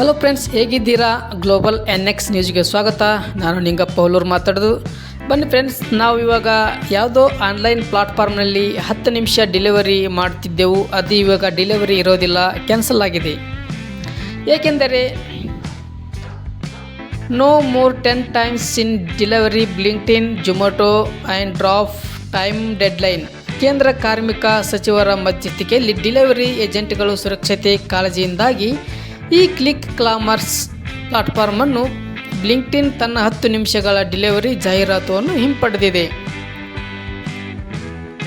Hello friends ಹೇಗಿದ್ದೀರಾ? Global N X ನ್ಯೂಸ್ಗೆ ಸ್ವಾಗತ. ನಾನು ನಿಂಗಪ್ಪ ಹೊಲೂರು ಮಾತಾಡೋದು. ಬನ್ನಿ ಫ್ರೆಂಡ್ಸ್ ನಾವು ಇವಾಗ ಯಾವುದೋ ಆನ್ಲೈನ್ ಪ್ಲಾಟ್ಫಾರ್ಮ್ನಲ್ಲಿ ಹತ್ತು ನಿಮಿಷ ಡೆಲಿವರಿ ಮಾಡ್ತಿದ್ದೆವು. ಅದು ಇವಾಗ ಡೆಲಿವರಿ ಇರೋದಿಲ್ಲ ಕ್ಯಾನ್ಸಲ್ ಆಗಿದೆ. ಏಕೆಂದರೆ no more ten times in delivery Blinkit Zomato and draft time deadline ಕೇಂದ್ರ ಕಾರ್ಮಿಕ ಸಚಿವರ ಮಧ್ಯಸ್ಥಿಕೆಯಲ್ಲಿ ಡೆಲಿವರಿ ಏಜೆಂಟ್ಗಳು ಸುರಕ್ಷತೆ ಕಾಳಜಿಯಿಂದಾಗಿ ಈ ಕ್ಲಿಕ್ ಕ್ಲಾಮರ್ಸ್ ಪ್ಲಾಟ್ಫಾರ್ಮನ್ನು ಬ್ಲಿಂಕ್ಟಿನ್ ತನ್ನ ಹತ್ತು ನಿಮಿಷಗಳ ಡೆಲಿವರಿ ಜಾಹೀರಾತುವನ್ನು ಹಿಂಪಡೆದಿದೆ.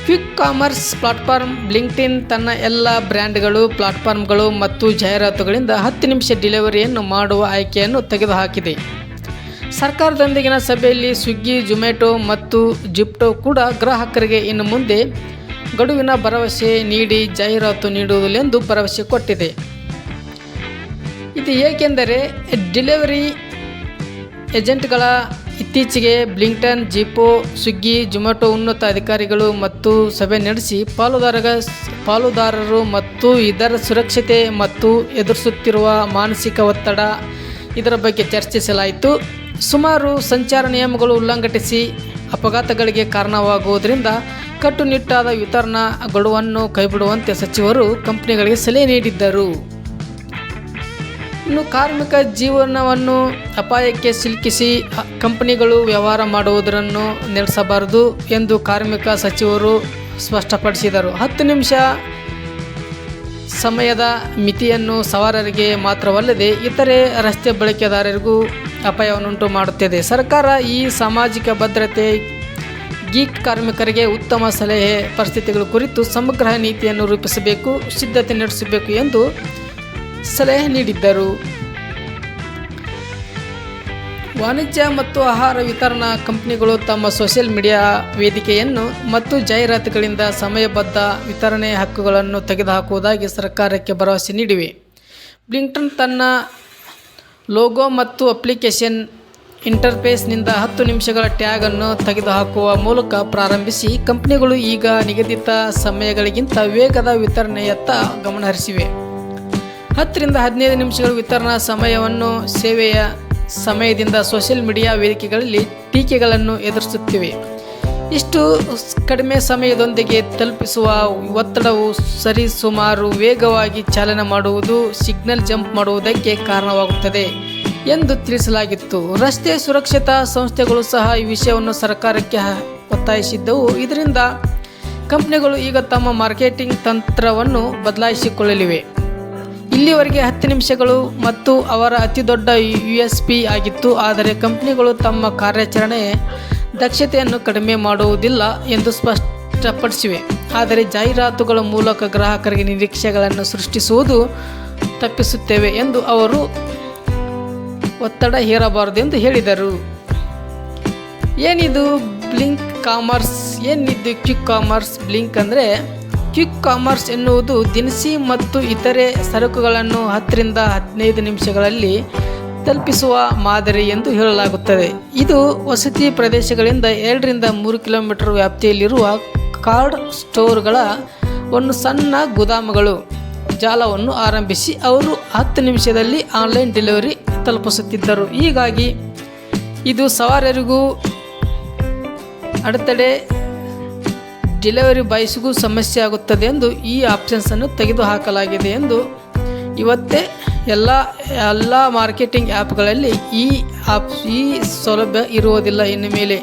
ಕ್ವಿಕ್ ಕಾಮರ್ಸ್ ಪ್ಲಾಟ್ಫಾರ್ಮ್ ಬ್ಲಿಂಕ್ಟಿನ್ ತನ್ನ ಎಲ್ಲ ಬ್ರ್ಯಾಂಡ್ಗಳು, ಪ್ಲಾಟ್ಫಾರ್ಮ್ಗಳು ಮತ್ತು ಜಾಹೀರಾತುಗಳಿಂದ ಹತ್ತು ನಿಮಿಷ ಡೆಲಿವರಿಯನ್ನು ಮಾಡುವ ಆಯ್ಕೆಯನ್ನು ತೆಗೆದುಹಾಕಿದೆ. ಸರ್ಕಾರದೊಂದಿಗಿನ ಸಭೆಯಲ್ಲಿ ಸ್ವಿಗ್ಗಿ, ಜೊಮ್ಯಾಟೊ ಮತ್ತು ಜಿಪ್ಟೊ ಕೂಡ ಗ್ರಾಹಕರಿಗೆ ಇನ್ನು ಮುಂದೆ ಗಡುವಿನ ಭರವಸೆ ನೀಡಿ ಜಾಹೀರಾತು ನೀಡುವುದಿಲ್ಲ ಎಂದು ಭರವಸೆ ಕೊಟ್ಟಿದೆ. ಇದು ಏಕೆಂದರೆ ಡೆಲಿವರಿ ಏಜೆಂಟ್ಗಳ ಇತ್ತೀಚೆಗೆ ಬ್ಲಿಂಕ್ಟನ್, ಜಿಪೋ, ಸ್ವಿಗ್ಗಿ, ಜೊಮ್ಯಾಟೊ ಉನ್ನತ ಅಧಿಕಾರಿಗಳು ಮತ್ತು ಸಭೆ ನಡೆಸಿ ಪಾಲುದಾರಗ ಪಾಲುದಾರರು ಮತ್ತು ಇದರ ಸುರಕ್ಷತೆ ಮತ್ತು ಎದುರಿಸುತ್ತಿರುವ ಮಾನಸಿಕ ಒತ್ತಡ ಇದರ ಬಗ್ಗೆ ಚರ್ಚಿಸಲಾಯಿತು. ಸುಮಾರು ಸಂಚಾರ ನಿಯಮಗಳು ಉಲ್ಲಂಘಟಿಸಿ ಅಪಘಾತಗಳಿಗೆ ಕಾರಣವಾಗುವುದರಿಂದ ಕಟ್ಟುನಿಟ್ಟಾದ ವಿತರಣಾ ಗಡುವನ್ನು ಕೈಬಿಡುವಂತೆ ಸಚಿವರು ಕಂಪನಿಗಳಿಗೆ ಸಲಹೆ ನೀಡಿದ್ದರು. ಇನ್ನು ಕಾರ್ಮಿಕ ಜೀವನವನ್ನು ಅಪಾಯಕ್ಕೆ ಸಿಲುಕಿಸಿ ಕಂಪನಿಗಳು ವ್ಯವಹಾರ ಮಾಡುವುದರನ್ನು ನಿಲ್ಲಿಸಬಾರದು ಎಂದು ಕಾರ್ಮಿಕ ಸಚಿವರು ಸ್ಪಷ್ಟಪಡಿಸಿದರು. ಹತ್ತು ನಿಮಿಷ ಸಮಯದ ಮಿತಿಯನ್ನು ಸವಾರರಿಗೆ ಮಾತ್ರವಲ್ಲದೆ ಇತರೆ ರಸ್ತೆ ಬಳಕೆದಾರರಿಗೂ ಅಪಾಯವನ್ನುಂಟು ಮಾಡುತ್ತಿದೆ. ಸರ್ಕಾರ ಈ ಸಾಮಾಜಿಕ ಭದ್ರತೆ, ಗೀಕ್ ಕಾರ್ಮಿಕರಿಗೆ ಉತ್ತಮ ಸಲಹೆ ಪರಿಸ್ಥಿತಿಗಳ ಕುರಿತು ಸಮಗ್ರ ನೀತಿಯನ್ನು ರೂಪಿಸಬೇಕು, ಸಿದ್ಧತೆ ನಡೆಸಬೇಕು ಎಂದು ಸಲಹೆ ನೀಡಿದ್ದರು. ವಾಣಿಜ್ಯ ಮತ್ತು ಆಹಾರ ವಿತರಣಾ ಕಂಪನಿಗಳು ತಮ್ಮ ಸೋಷಿಯಲ್ ಮೀಡಿಯಾ ವೇದಿಕೆಯನ್ನು ಮತ್ತು ಜಾಹೀರಾತುಗಳಿಂದ ಸಮಯಬದ್ಧ ವಿತರಣೆ ಹಕ್ಕುಗಳನ್ನು ತೆಗೆದುಹಾಕುವುದಾಗಿ ಸರ್ಕಾರಕ್ಕೆ ಭರವಸೆ ನೀಡಿವೆ. ಬ್ಲಿಂಕ್ಟನ್ ತನ್ನ ಲೋಗೋ ಮತ್ತು ಅಪ್ಲಿಕೇಶನ್ ಇಂಟರ್ಫೇಸ್ನಿಂದ ಹತ್ತು ನಿಮಿಷಗಳ ಟ್ಯಾಗನ್ನು ತೆಗೆದುಹಾಕುವ ಮೂಲಕ ಪ್ರಾರಂಭಿಸಿ ಕಂಪನಿಗಳು ಈಗ ನಿಗದಿತ ಸಮಯಗಳಿಗಿಂತ ವೇಗದ ವಿತರಣೆಯತ್ತ ಗಮನಹರಿಸಿವೆ. ಹತ್ತರಿಂದ ಹದಿನೈದು ನಿಮಿಷಗಳ ವಿತರಣಾ ಸಮಯವನ್ನು ಸೇವೆಯ ಸಮಯದಿಂದ ಸೋಷಿಯಲ್ ಮೀಡಿಯಾ ವೇದಿಕೆಗಳಲ್ಲಿ ಟೀಕೆಗಳನ್ನು ಎದುರಿಸುತ್ತಿವೆ. ಇಷ್ಟು ಕಡಿಮೆ ಸಮಯದೊಂದಿಗೆ ತಲುಪಿಸುವ ಒತ್ತಡವು ಸರಿಸುಮಾರು ವೇಗವಾಗಿ ಚಾಲನೆ ಮಾಡುವುದು, ಸಿಗ್ನಲ್ ಜಂಪ್ ಮಾಡುವುದಕ್ಕೆ ಕಾರಣವಾಗುತ್ತದೆ ಎಂದು ತಿಳಿಸಲಾಗಿತ್ತು. ರಸ್ತೆ ಸುರಕ್ಷತಾ ಸಂಸ್ಥೆಗಳು ಸಹ ಈ ವಿಷಯವನ್ನು ಸರ್ಕಾರಕ್ಕೆ ಒತ್ತಾಯಿಸಿದ್ದವು. ಇದರಿಂದ ಕಂಪ್ನಿಗಳು ಈಗ ತಮ್ಮ ಮಾರ್ಕೆಟಿಂಗ್ ತಂತ್ರವನ್ನು ಬದಲಾಯಿಸಿಕೊಳ್ಳಲಿವೆ. ಇಲ್ಲಿವರೆಗೆ ಹತ್ತು ನಿಮಿಷಗಳು ಮತ್ತು ಅವರ ಅತಿದೊಡ್ಡ ಯು ಎಸ್ ಪಿ ಆಗಿತ್ತು. ಆದರೆ ಕಂಪ್ನಿಗಳು ತಮ್ಮ ಕಾರ್ಯಾಚರಣೆ ದಕ್ಷತೆಯನ್ನು ಕಡಿಮೆ ಮಾಡುವುದಿಲ್ಲ ಎಂದು ಸ್ಪಷ್ಟಪಡಿಸಿವೆ. ಆದರೆ ಜಾಹೀರಾತುಗಳ ಮೂಲಕ ಗ್ರಾಹಕರಿಗೆ ನಿರೀಕ್ಷೆಗಳನ್ನು ಸೃಷ್ಟಿಸುವುದು ತಪ್ಪಿಸುತ್ತೇವೆ ಎಂದು ಅವರು ಒತ್ತಡ ಹೇರಬಾರದು ಎಂದು ಹೇಳಿದರು. ಏನಿದು ಬ್ಲಿಂಕ್ ಕಾಮರ್ಸ್? ಏನಿದು ಕ್ವಿಕ್ ಕಾಮರ್ಸ್? ಬ್ಲಿಂಕ್ ಅಂದರೆ ಕ್ವಿಕ್ ಕಾಮರ್ಸ್ ಎನ್ನುವುದು ದಿನಸಿ ಮತ್ತು ಇತರೆ ಸರಕುಗಳನ್ನು ಹತ್ತರಿಂದ ಹದಿನೈದು ನಿಮಿಷಗಳಲ್ಲಿ ತಲುಪಿಸುವ ಮಾದರಿ ಎಂದು ಹೇಳಲಾಗುತ್ತದೆ. ಇದು ವಸತಿ ಪ್ರದೇಶಗಳಿಂದ ಎರಡರಿಂದ ಮೂರು ಕಿಲೋಮೀಟರ್ ವ್ಯಾಪ್ತಿಯಲ್ಲಿರುವ ಕಾರ್ಡ್ ಸ್ಟೋರ್ಗಳ ಒಂದು ಸಣ್ಣ ಗೋದಾಮುಗಳು. ಜಾಲವನ್ನು ಆರಂಭಿಸಿ ಅವರು ಹತ್ತು ನಿಮಿಷದಲ್ಲಿ ಆನ್ಲೈನ್ ಡೆಲಿವರಿ ತಲುಪಿಸುತ್ತಿದ್ದರು. ಹೀಗಾಗಿ ಇದು ಸವಾರರಿಗೂ ಅಡೆತಡೆ ಡೆಲಿವರಿ ಬಾಯ್ಸ್ಗೂ ಸಮಸ್ಯೆ ಆಗುತ್ತದೆ ಎಂದು ಈ ಆಪ್ಷನ್ಸನ್ನು ತೆಗೆದುಹಾಕಲಾಗಿದೆ ಎಂದು ಇವತ್ತೇ ಎಲ್ಲ ಎಲ್ಲ ಮಾರ್ಕೆಟಿಂಗ್ ಆ್ಯಪ್ಗಳಲ್ಲಿ ಈ ಆಪ್ ಈ ಸೌಲಭ್ಯ ಇರುವುದಿಲ್ಲ ಇನ್ನು ಮೇಲೆ.